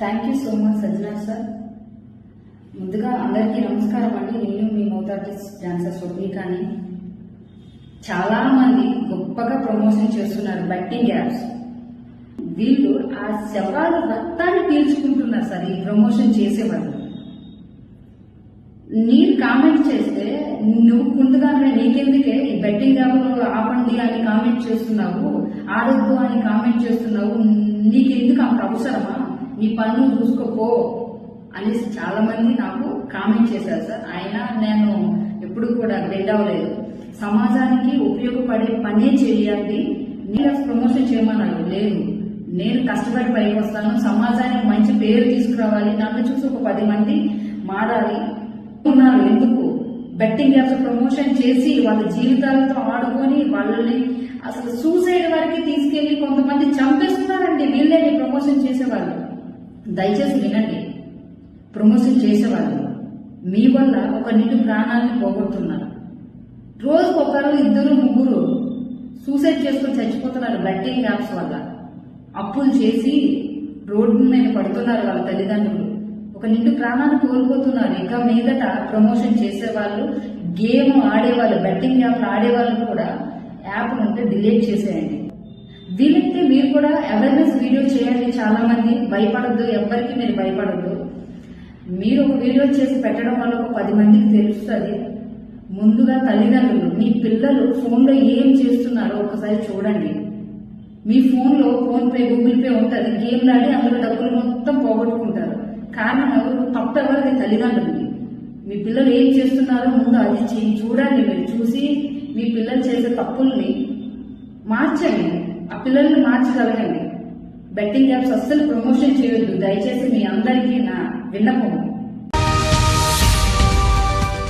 Thank you so much Sajjana sir ముందుగా అందరికీ నమస్కారం అండి. నేను మీ మౌత్ ఆర్టిస్ట్ డాన్సర్ స్వప్నికాని. కానీ చాలామంది గొప్పగా ప్రమోషన్ చేస్తున్నారు బట్టింగ్ యాప్స్ వీళ్ళు ఆ శవాల రక్తాన్ని పీల్చుకుంటున్నారు సార్ ఈ ప్రమోషన్ చేసేవాళ్ళు నేను కామెంట్ చేస్తే నువ్వు ముందుగానే నీకెందుకే ఈ బెట్టింగ్ యాప్లు ఆపండి అని కామెంట్ చేస్తున్నావు ఆడొద్దు అని కామెంట్ చేస్తున్నావు నీకెందుకు అంత అవసరం? నీ పన్ను చూసుకోపో అనేసి చాలా మంది నాకు కామెంట్ చేశారు సార్. ఆయన నేను ఎప్పుడు కూడా బెండ్ అవ్వలేదు. సమాజానికి ఉపయోగపడే పనే చేయాలి. నేను ప్రమోషన్ చేయమన్నాడు లేదు. నేను కష్టపడి పైకి వస్తాను. సమాజానికి మంచి పేరు తీసుకురావాలి. నన్ను చూసి ఒక పది మంది మారాలి. ఉన్నారు. ఎందుకు? బెట్టింగ్ యాప్స్ ప్రమోషన్ చేసి వాళ్ళ జీవితాలతో ఆడుకొని వాళ్ళని అసలు సూసైడ్ వరకు తీసుకెళ్ళి కొంతమంది చంపేస్తున్నారండి. వీళ్ళని ప్రమోషన్ చేసేవాళ్ళు. దయచేసి వినండి. ప్రమోషన్ చేసేవాళ్ళు. మీ వల్ల ఒక నిండు ప్రాణాన్ని పోగొడుతున్నారు. రోజుకు ఒకరు ఇద్దరు ముగ్గురు సూసైడ్ చేసుకొని చచ్చిపోతున్నారు బెట్టింగ్ యాప్స్ వల్ల. అప్పులు చేసి రోడ్డు మీద పడుతున్నారు వాళ్ళ తల్లిదండ్రులు. ఒక నిండు ప్రాణాన్ని కోల్పోతున్నారు. ఇక మీదట ప్రమోషన్ చేసేవాళ్ళు గేమ్ ఆడేవాళ్ళు బెట్టింగ్ యాప్లు ఆడేవాళ్ళు కూడా యాప్ ఉంటే డిలీట్ చేసేయండి. వీలైతే మీరు కూడా అవేర్నెస్ వీడియో చేయండి చాలా మంది భయపడద్దు ఎవ్వరికి మీరు భయపడద్దు. మీరు ఒక వీడియో చేసి పెట్టడం వల్ల ఒక పది మందికి తెలుస్తుంది. ముందుగా తల్లిదండ్రులు మీ పిల్లలు ఫోన్లో ఏం చేస్తున్నారో ఒకసారి చూడండి. మీ ఫోన్లో ఫోన్ పే గూగుల్ పే ఉంటుంది. గేమ్లు ఆడి అందులో డబ్బులు మొత్తం పోగొట్టుకుంటారు. కారణం ఎవరు? తప్పు ఎవరిది మీ పిల్లలు ఏం చేస్తున్నారో ముందు అది చూడండి మీరు. చూసి మీ పిల్లలు చేసే తప్పుల్ని మార్చండి. పిల్లల్ని మార్చగలగండి. బెట్టింగ్ యాప్స్ అస్సలు ప్రమోషన్ చేయొద్దు. దయచేసి మీ అందరికీ నా విన్నపం.